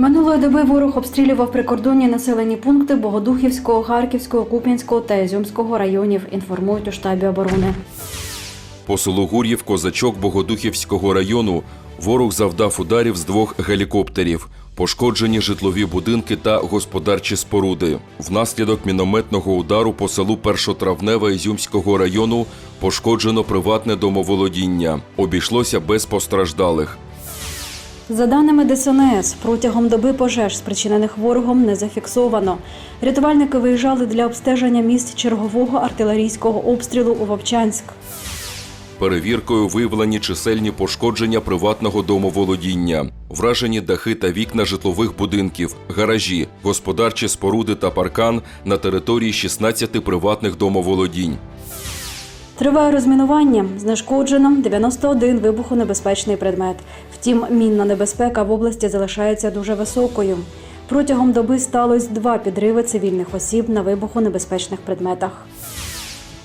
Минулої доби ворог обстрілював прикордонні населені пункти Богодухівського, Харківського, Куп'янського та Ізюмського районів. Інформують у штабі оборони. По селу Гур'їв Козачок Богодухівського району ворог завдав ударів з двох гелікоптерів. Пошкоджені житлові будинки та господарчі споруди. Внаслідок мінометного удару по селу Першотравневе Ізюмського району пошкоджено приватне домоволодіння. Обійшлося без постраждалих. За даними ДСНС, протягом доби пожеж, спричинених ворогом, не зафіксовано. Рятувальники виїжджали для обстеження місць чергового артилерійського обстрілу у Вовчанськ. Перевіркою виявлені чисельні пошкодження приватного домоволодіння, вражені дахи та вікна житлових будинків, гаражі, господарчі споруди та паркан на території 16 приватних домоволодінь. Триває розмінування. Знешкоджено 91 вибухонебезпечний предмет. Втім, мінна небезпека в області залишається дуже високою. Протягом доби сталося два підриви цивільних осіб на вибухонебезпечних предметах.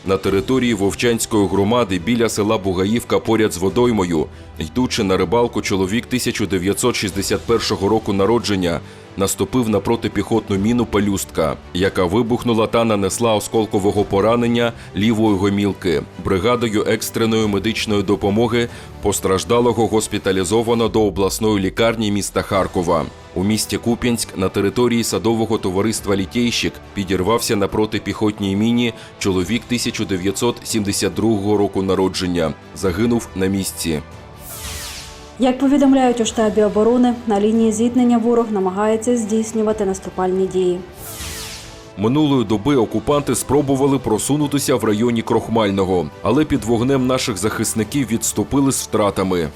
На території Вовчанської громади біля села Бугаївка поряд з водоймою, йдучи на рибалку, чоловік 1961 року народження наступив на протипіхотну міну пелюстка, яка вибухнула та нанесла осколкового поранення лівої гомілки. Бригадою екстреної медичної допомоги постраждалого госпіталізовано до обласної лікарні міста Харкова. У місті Куп'янськ на території садового товариства Літейщик підірвався на протипіхотній міні чоловік 1972 року народження. Загинув на місці. Як повідомляють у штабі оборони, на лінії зіткнення ворог намагається здійснювати наступальні дії. Минулої доби окупанти спробували просунутися в районі Крохмального, але під вогнем наших захисників відступили з втратами.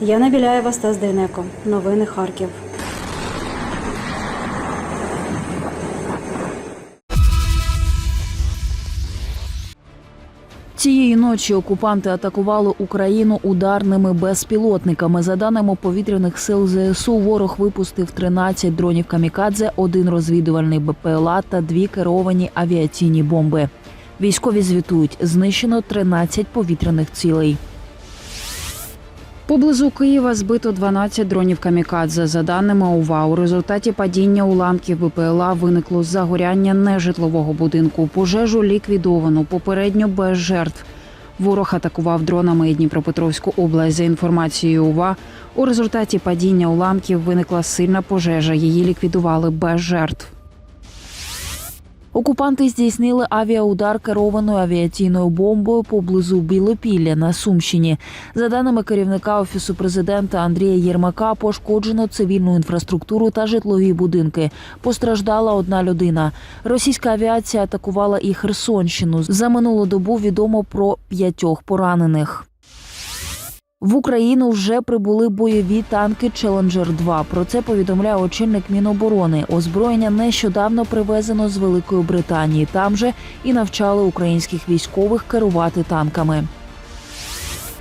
Яна Біляєва, Стас Дейнеко. Новини Харків. Ночі окупанти атакували Україну ударними безпілотниками. За даними повітряних сил ЗСУ, ворог випустив 13 дронів камікадзе, один розвідувальний БПЛА та дві керовані авіаційні бомби. Військові звітують, знищено 13 повітряних цілей. Поблизу Києва збито 12 дронів камікадзе. За даними УВА, у результаті падіння уламків БПЛА виникло загоряння нежитлового будинку. Пожежу ліквідовано попередньо без жертв. Ворог атакував дронами і Дніпропетровську область. За інформацією УВА, у результаті падіння уламків виникла сильна пожежа. Її ліквідували без жертв. Окупанти здійснили авіаудар керованою авіаційною бомбою поблизу Білопілля на Сумщині. За даними керівника офісу президента Андрія Єрмака, пошкоджено цивільну інфраструктуру та житлові будинки. Постраждала одна людина. Російська авіація атакувала і Херсонщину. За минулу добу відомо про п'ятьох поранених. В Україну вже прибули бойові танки Челенджер 2 Про це повідомляє очільник Міноборони. Озброєння нещодавно привезено з Великої Британії. Там же і навчали українських військових керувати танками.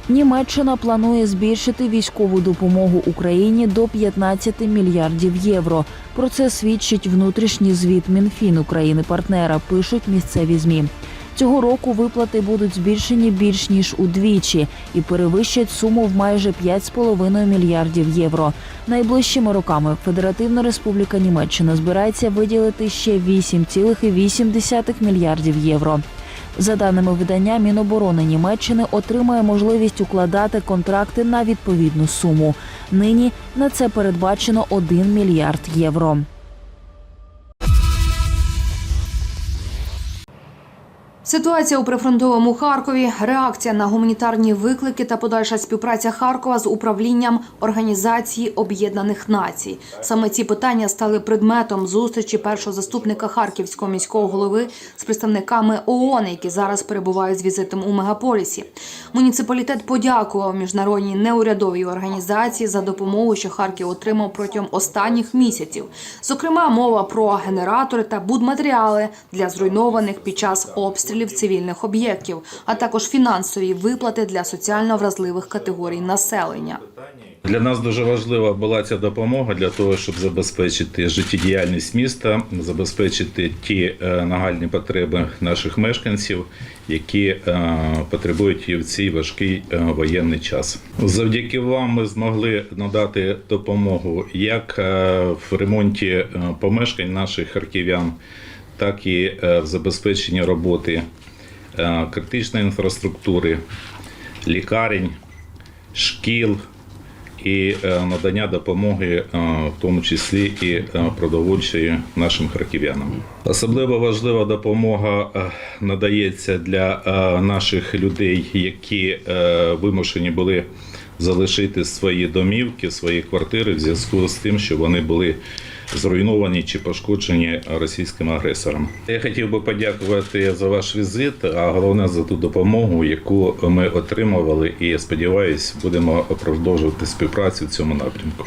Німеччина планує збільшити військову допомогу Україні до 15 мільярдів євро. Про це свідчить внутрішній звіт Мінфін України партнера. Пишуть місцеві змі. Цього року виплати будуть збільшені більш ніж удвічі і перевищать суму в майже 5,5 мільярдів євро. Найближчими роками Федеративна Республіка Німеччина збирається виділити ще 8,8 мільярдів євро. За даними видання, Міноборони Німеччини отримає можливість укладати контракти на відповідну суму. Нині на це передбачено 1 мільярд євро. Ситуація у прифронтовому Харкові, реакція на гуманітарні виклики та подальша співпраця Харкова з управлінням Організації Об'єднаних Націй. Саме ці питання стали предметом зустрічі першого заступника харківського міського голови з представниками ООН, які зараз перебувають з візитом у мегаполісі. Муніципалітет подякував міжнародній неурядовій організації за допомогу, що Харків отримав протягом останніх місяців. Зокрема, мова про генератори та будматеріали для зруйнованих під час обстрілів цивільних об'єктів, а також фінансові виплати для соціально вразливих категорій населення. Для нас дуже важлива була ця допомога для того, щоб забезпечити життєдіяльність міста, забезпечити ті е, нагальні потреби наших мешканців, які е, потребують її в цей важкий е, воєнний час. Завдяки вам ми змогли надати допомогу як в ремонті помешкань наших харків'ян, так і е, в забезпеченні роботи е, критичної інфраструктури, лікарень, шкіл і е, надання допомоги, в тому числі і продовольчої нашим харків'янам. Особливо важлива допомога надається для наших людей, які вимушені були залишити свої домівки, свої квартири в зв'язку з тим, що вони були зруйновані чи пошкоджені російським агресором. Я хотів би подякувати за ваш візит, а головне за ту допомогу, яку ми отримували, і я сподіваюся, будемо продовжувати співпрацю в цьому напрямку.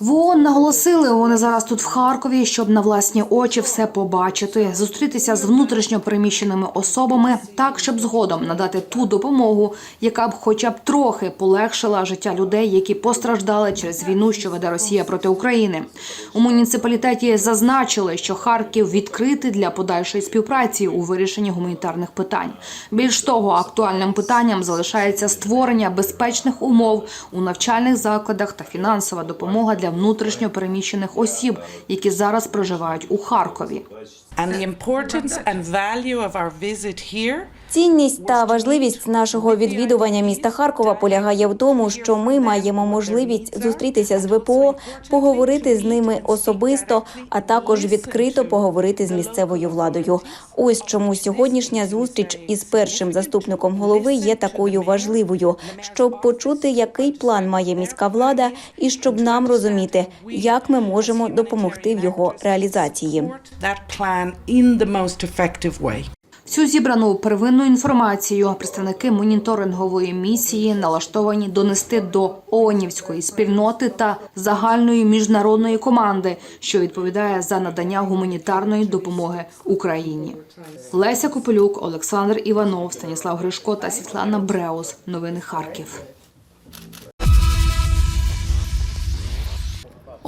В ООН наголосили, вони зараз тут в Харкові, щоб на власні очі все побачити, зустрітися з внутрішньо переміщеними особами, так щоб згодом надати ту допомогу, яка б хоча б трохи полегшила життя людей, які постраждали через війну, що веде Росія проти України. У муніципалітеті зазначили, що Харків відкритий для подальшої співпраці у вирішенні гуманітарних питань. Більш того, актуальним питанням залишається створення безпечних умов у навчальних закладах та фінансова допомога для внутрішньо переміщених осіб, які зараз проживають у Харкові. And the importance and value of our visit here Цінність та важливість нашого відвідування міста Харкова полягає в тому, що ми маємо можливість зустрітися з ВПО, поговорити з ними особисто, а також відкрито поговорити з місцевою владою. Ось чому сьогоднішня зустріч із першим заступником голови є такою важливою, щоб почути, який план має міська влада, і щоб нам розуміти, як ми можемо допомогти в його реалізації. that plan in the most effective way. Всю зібрану первинну інформацію представники моніторингової місії налаштовані донести до ООНівської спільноти та загальної міжнародної команди, що відповідає за надання гуманітарної допомоги Україні. Леся Копелюк, Олександр Іванов, Станіслав Гришко та Світлана Бреус. Новини Харків.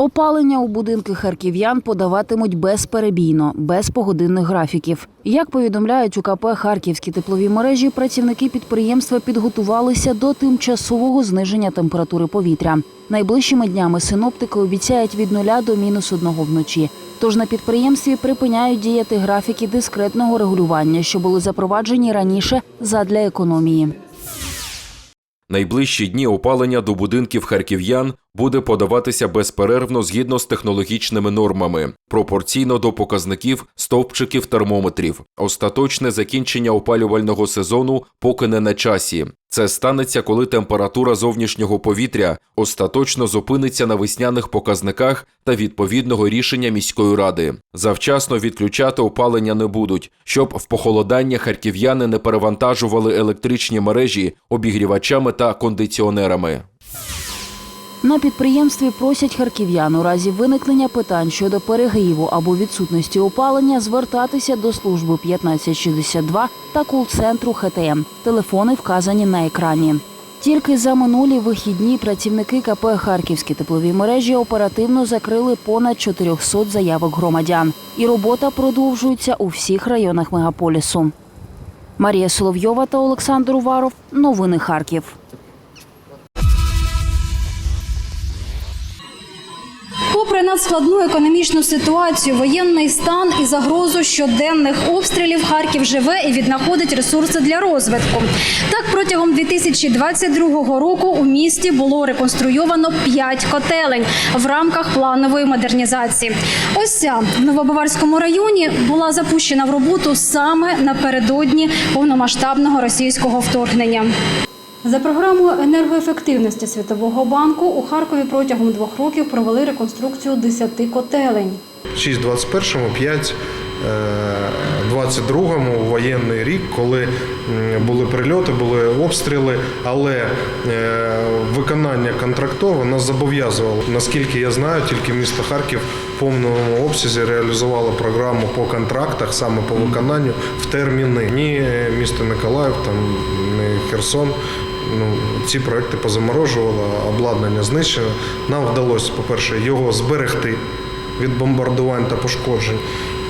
Опалення у будинки харків'ян подаватимуть безперебійно, без погодинних графіків. Як повідомляють у КП Харківські теплові мережі, працівники підприємства підготувалися до тимчасового зниження температури повітря. Найближчими днями синоптики обіцяють від нуля до мінус одного вночі. Тож на підприємстві припиняють діяти графіки дискретного регулювання, що були запроваджені раніше задля економії. Найближчі дні опалення до будинків харків'ян буде подаватися безперервно згідно з технологічними нормами, пропорційно до показників стовпчиків термометрів. Остаточне закінчення опалювального сезону поки не на часі. Це станеться, коли температура зовнішнього повітря остаточно зупиниться на весняних показниках та відповідного рішення міської ради. Завчасно відключати опалення не будуть, щоб в похолодання харків'яни не перевантажували електричні мережі обігрівачами та кондиціонерами. На підприємстві просять харків'ян у разі виникнення питань щодо перегріву або відсутності опалення звертатися до служби 1562 та кул-центру ХТМ. Телефони вказані на екрані. Тільки за минулі вихідні працівники КП Харківські теплові мережі оперативно закрили понад 400 заявок громадян. І робота продовжується у всіх районах мегаполісу. Марія Соловйова та Олександр Уваров. Новини Харків. Попри надскладну економічну ситуацію, воєнний стан і загрозу щоденних обстрілів Харків живе і віднаходить ресурси для розвитку. Так, протягом 2022 року у місті було реконструйовано 5 котелень в рамках планової модернізації. Ось ця в Новобаварському районі була запущена в роботу саме напередодні повномасштабного російського вторгнення. За програмою енергоефективності Світового банку у Харкові протягом двох років провели реконструкцію 10 котелень. 6.21, 5 22-му воєнний рік, коли були прильоти, були обстріли, але е, виконання контрактове нас зобов'язувало. Наскільки я знаю, тільки місто Харків в повному обсязі реалізувало програму по контрактах, саме по виконанню в терміни. Ні е, місто Миколаїв, там ні Херсон ну, ці проекти позаморожувало, обладнання знищено. Нам вдалося, по-перше, його зберегти від бомбардувань та пошкоджень.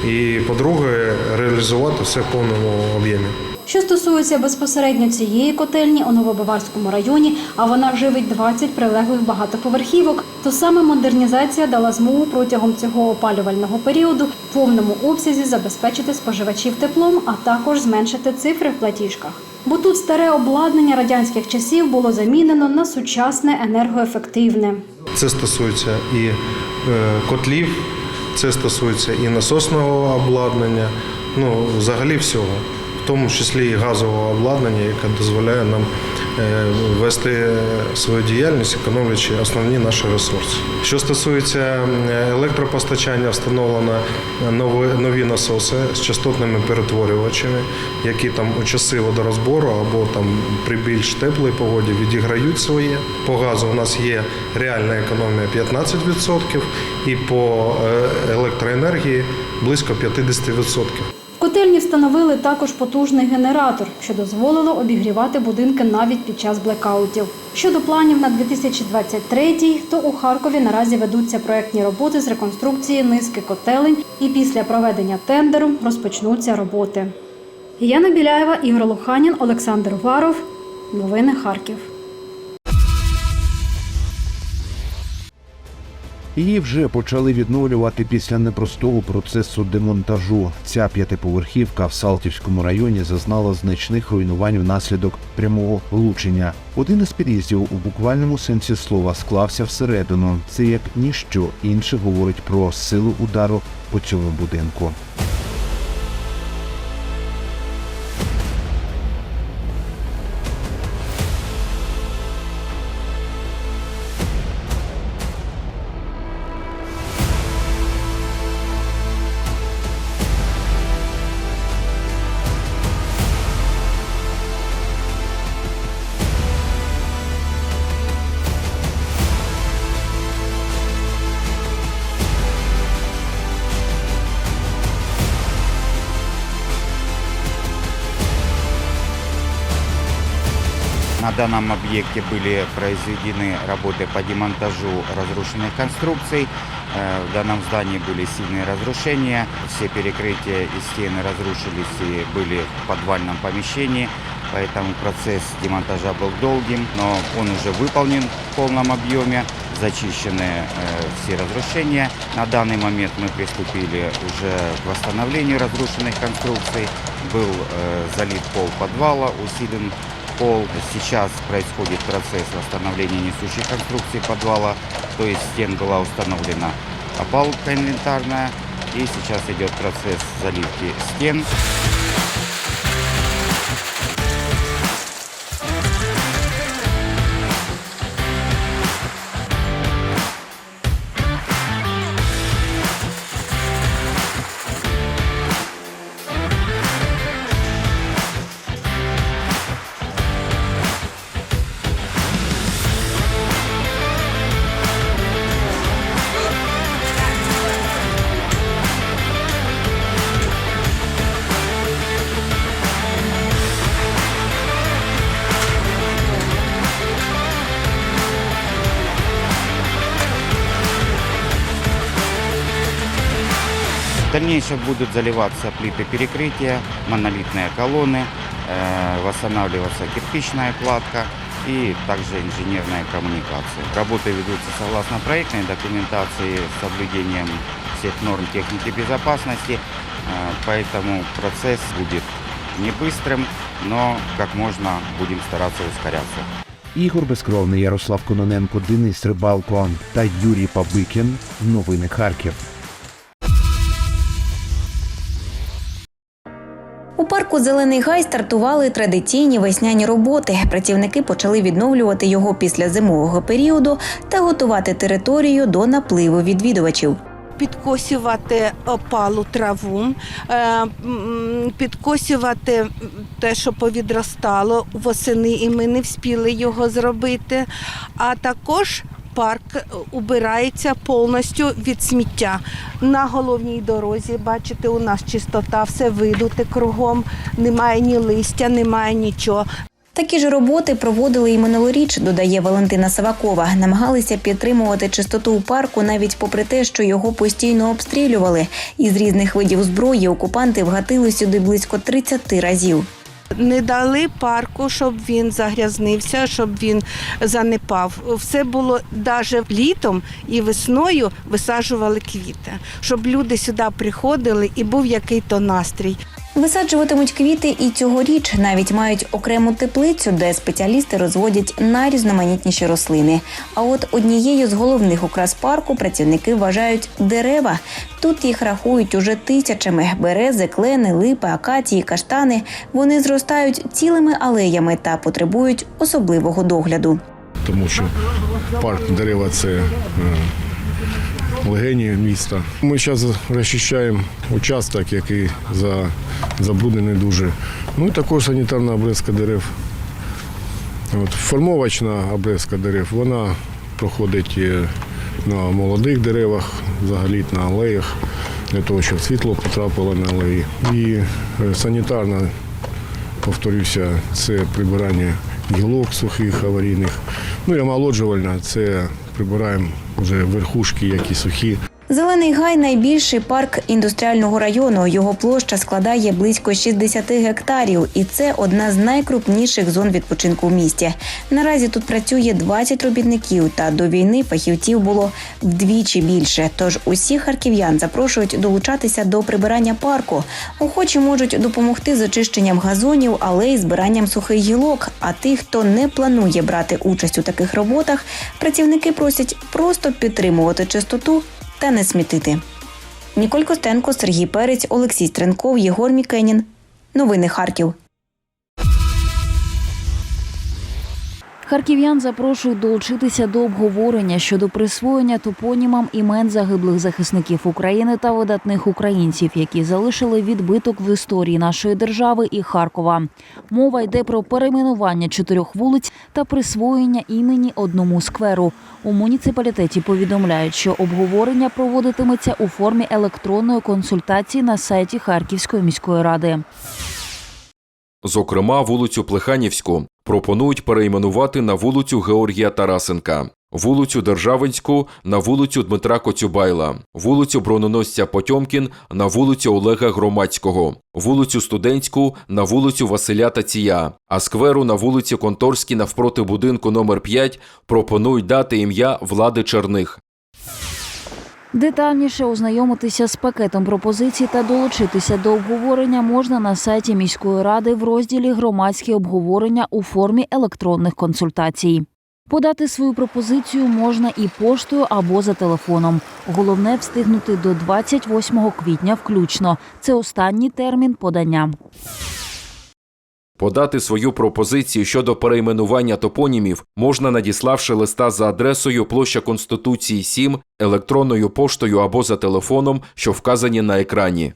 І, по-друге, реалізувати все в повному об'ємі. Що стосується безпосередньо цієї котельні у Новобаварському районі, а вона живить 20 прилеглих багатоповерхівок, то саме модернізація дала змогу протягом цього опалювального періоду в повному обсязі забезпечити споживачів теплом, а також зменшити цифри в платіжках. Бо тут старе обладнання радянських часів було замінено на сучасне енергоефективне. Це стосується і е, котлів, це стосується і насосного обладнання, ну взагалі всього, в тому числі і газового обладнання, яке дозволяє нам вести свою діяльність, економлячи основні наші ресурси. Що стосується електропостачання, встановлено нові насоси з частотними перетворювачами, які там у часи водорозбору або там при більш теплій погоді відіграють своє. По газу у нас є реальна економія 15% і по е, електроенергії близько 50%. Встановили також потужний генератор, що дозволило обігрівати будинки навіть під час блекаутів. Щодо планів на 2023-й, то у Харкові наразі ведуться проектні роботи з реконструкції низки котелень, і після проведення тендеру розпочнуться роботи. Яна Біляєва, Ігор Луханін, Олександр Варов. Новини Харків. Її вже почали відновлювати після непростого процесу демонтажу. Ця п'ятиповерхівка в Салтівському районі зазнала значних руйнувань внаслідок прямого влучення. Один із під'їздів у буквальному сенсі слова склався всередину. Це як ніщо інше говорить про силу удару по цьому будинку. На данном объекте были произведены работы по демонтажу разрушенных конструкций. Э, В данном здании были сильные разрушения. Все перекрытия и стены разрушились и были в подвальном помещении. Поэтому процесс демонтажа был долгим, но он уже выполнен в полном объеме. Зачищены э, все разрушения. На данный момент мы приступили уже к восстановлению разрушенных конструкций. Был э, залит пол подвала, усилен пол. Сейчас происходит процесс восстановления несущих конструкций подвала, то есть стен была установлена опалубка инвентарная, и сейчас идет процесс заливки стен. В дальнейшем будут заливаться плиты перекрытия, монолитные колонны, э, восстанавливаться кирпичная кладка и также инженерная коммуникация. Работы ведутся согласно проектной документации с соблюдением всех норм техники безопасности, э, поэтому процесс будет не быстрым, но как можно будем стараться ускоряться. Ігор Безкровний, Ярослав Кононенко, Денис Рибалко та Юрій Пабикін. Новини Харків. Парку Зелений гай стартували традиційні весняні роботи. Працівники почали відновлювати його після зимового періоду та готувати територію до напливу відвідувачів. підкосювати опалу траву, е, підкосювати те, що повідростало восени, і ми не вспіли його зробити. А також парк убирається повністю від сміття. На головній дорозі, бачите, у нас чистота, все видуте кругом, немає ні листя, немає нічого. Такі ж роботи проводили і минулоріч, додає Валентина Савакова. Намагалися підтримувати чистоту у парку навіть попри те, що його постійно обстрілювали. Із різних видів зброї окупанти вгатили сюди близько 30 разів. Не дали парку, щоб він загрязнився, щоб він занепав. Все було навіть літом і весною висаджували квіти, щоб люди сюди приходили і був який-то настрій. Висаджуватимуть квіти і цьогоріч навіть мають окрему теплицю, де спеціалісти розводять найрізноманітніші рослини. А от однією з головних окрас парку працівники вважають дерева. Тут їх рахують уже тисячами: берези, клени, липи, акації, каштани. Вони зростають цілими алеями та потребують особливого догляду. тому що парк дерева це е, легені міста. Ми зараз розчищаємо участок, який за, забруднений дуже. Ну і також санітарна обрезка дерев. От, формовочна обрезка дерев, вона проходить е, на молодих деревах, взагалі на алеях, для того, щоб світло потрапило на алеї. І е, санітарна повторюся, це прибирання гілок сухих, аварійних. Ну і омолоджувальна це прибираємо вже верхушки, які сухі. Зелений гай найбільший парк індустріального району. Його площа складає близько 60 гектарів, і це одна з найкрупніших зон відпочинку в місті. Наразі тут працює 20 робітників, та до війни фахівців було вдвічі більше. Тож усіх харків'ян запрошують долучатися до прибирання парку. Охочі можуть допомогти з очищенням газонів, алей, збиранням сухих гілок. А тих, хто не планує брати участь у таких роботах, працівники просять просто підтримувати чистоту та не смітити. Ніколь Костенко, Сергій Перець, Олексій Стренков, Єгор Мікенін. Новини Харків. Харків'ян запрошують долучитися до обговорення щодо присвоєння топонімам імен загиблих захисників України та видатних українців, які залишили відбиток в історії нашої держави і Харкова. Мова йде про перейменування чотирьох вулиць та присвоєння імені одному скверу. У муніципалітеті повідомляють, що обговорення проводитиметься у формі електронної консультації на сайті Харківської міської ради. Зокрема, вулицю Плеханівську пропонують перейменувати на вулицю Георгія Тарасенка, вулицю Державинську на вулицю Дмитра Коцюбайла, вулицю Брононосця Потьомкін на вулицю Олега Громадського, вулицю Студентську на вулицю Василя Тація, а скверу на вулиці Конторській навпроти будинку номер 5 пропонують дати ім'я Влади Черних. Детальніше ознайомитися з пакетом пропозицій та долучитися до обговорення можна на сайті міської ради в розділі Громадські обговорення у формі електронних консультацій. Подати свою пропозицію можна і поштою або за телефоном. Головне встигнути до 28 квітня включно. Це останній термін подання. Подати свою пропозицію щодо перейменування топонімів можна надіславши листа за адресою площа Конституції 7, електронною поштою або за телефоном, що вказані на екрані.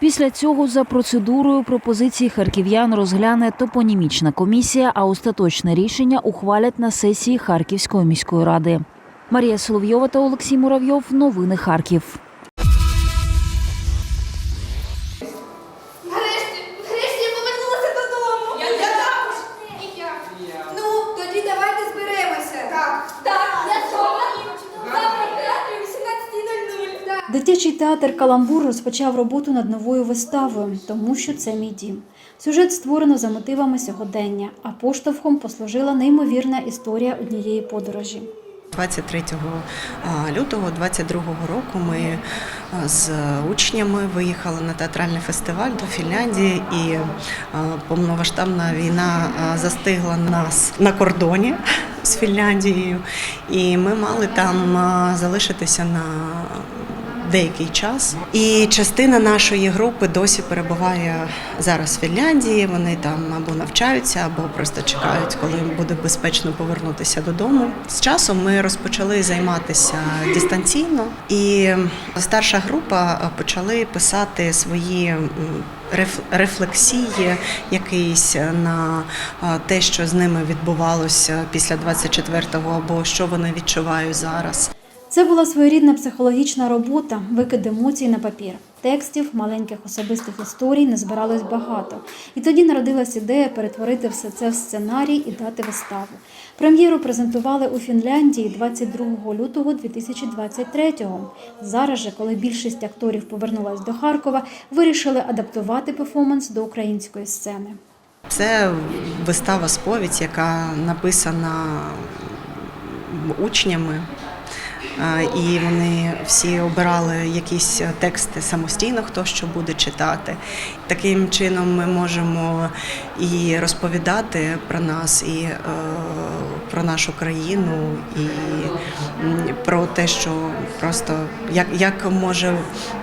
Після цього за процедурою пропозиції харків'ян розгляне топонімічна комісія, а остаточне рішення ухвалять на сесії Харківської міської ради. Марія Соловйова та Олексій Муравйов. Новини Харків. Дитячий театр Каламбур розпочав роботу над новою виставою, тому що це мій дім. Сюжет створено за мотивами сьогодення, а поштовхом послужила неймовірна історія однієї подорожі. 23 лютого 22 року ми з учнями виїхали на театральний фестиваль до Фінляндії, і а, повномасштабна війна застигла нас на кордоні з Фінляндією, і ми мали там залишитися на деякий час. І частина нашої групи досі перебуває зараз в Фінляндії. Вони там або навчаються, або просто чекають, коли буде безпечно повернутися додому. З часом ми розпочали займатися дистанційно, і старша група почали писати свої. Рефлексії якісь на те, що з ними відбувалося після 24-го, або що вони відчувають зараз. Це була своєрідна психологічна робота, викид емоцій на папір. Текстів, маленьких особистих історій не збиралось багато. І тоді народилась ідея перетворити все це в сценарій і дати виставу. Прем'єру презентували у Фінляндії 22 лютого 2023-го. Зараз же, коли більшість акторів повернулась до Харкова, вирішили адаптувати перформанс до української сцени. Це вистава сповідь, яка написана учнями. Е, І вони всі обирали якісь тексти самостійно, хто що буде читати. Таким чином ми можемо і розповідати про нас, і е, про нашу країну, і про те, що просто як, як може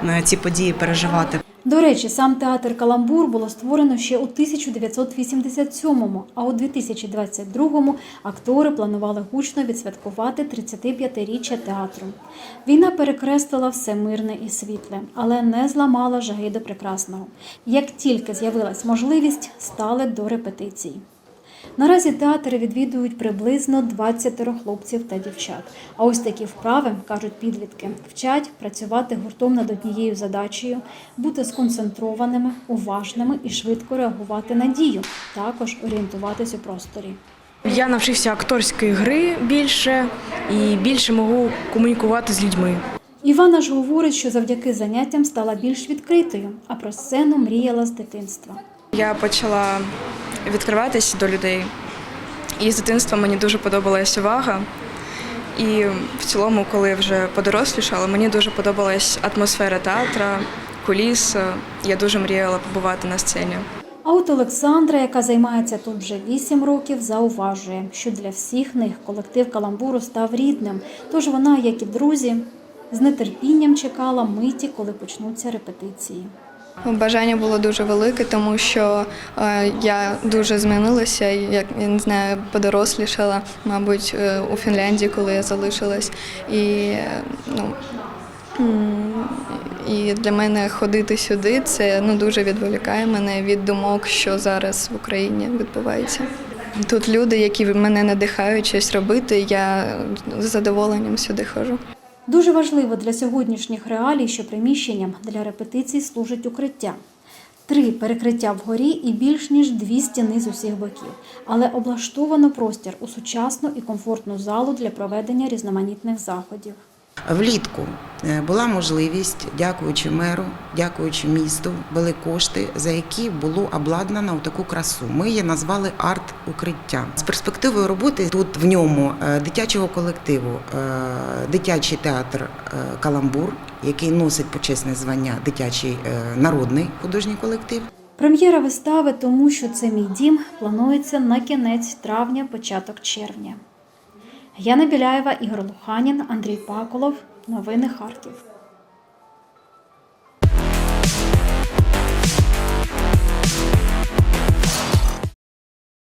е, ці події переживати До речі, сам театр Каламбур було створено ще у 1987-му, а у 2022-му актори планували гучно відсвяткувати 35-річчя театру. Війна перекреслила все мирне і світле, але не зламала жаги до прекрасного. Як тільки з'явилась можливість, стали до репетицій. Наразі театри відвідують приблизно 20 хлопців та дівчат. А ось такі вправи, кажуть підлітки, вчать працювати гуртом над однією задачею, бути сконцентрованими, уважними і швидко реагувати на дію, також орієнтуватись у просторі. Я навчився акторської гри більше і більше можу комунікувати з людьми. Івана ж говорить, що завдяки заняттям стала більш відкритою, а про сцену мріяла з дитинства. Я почала відкриватися до людей. І з дитинства мені дуже подобалась увага. І в цілому, коли вже подорослішала, мені дуже подобалась атмосфера театра, куліс. Я дуже мріяла побувати на сцені. А от Олександра, яка займається тут вже 8 років, зауважує, що для всіх них колектив каламбуру став рідним. Тож вона, як і друзі, з нетерпінням чекала миті, коли почнуться репетиції. Бажання було дуже велике, тому що е, я дуже змінилася, як я не знаю, подорослішала, мабуть, е, у Фінляндії, коли я залишилась. І, ну, і для мене ходити сюди це ну, дуже відволікає мене від думок, що зараз в Україні відбувається. Тут люди, які мене надихають щось робити, я з задоволенням сюди ходжу. Дуже важливо для сьогоднішніх реалій, що приміщенням для репетицій служить укриття. Три перекриття вгорі і більш ніж дві стіни з усіх боків, але облаштовано простір у сучасну і комфортну залу для проведення різноманітних заходів. Влітку е, була можливість, дякуючи меру, дякуючи місту, були кошти, за які було обладнано таку красу. Ми її назвали арт-укриття. З перспективою роботи тут в ньому е, дитячого колективу, е, дитячий театр Каламбур, який носить почесне звання дитячий народний художній колектив. Прем'єра вистави Тому що це мій дім планується на кінець травня, початок червня. Яна Біляєва, Ігор Луханін, Андрій Паколов. Новини Харків.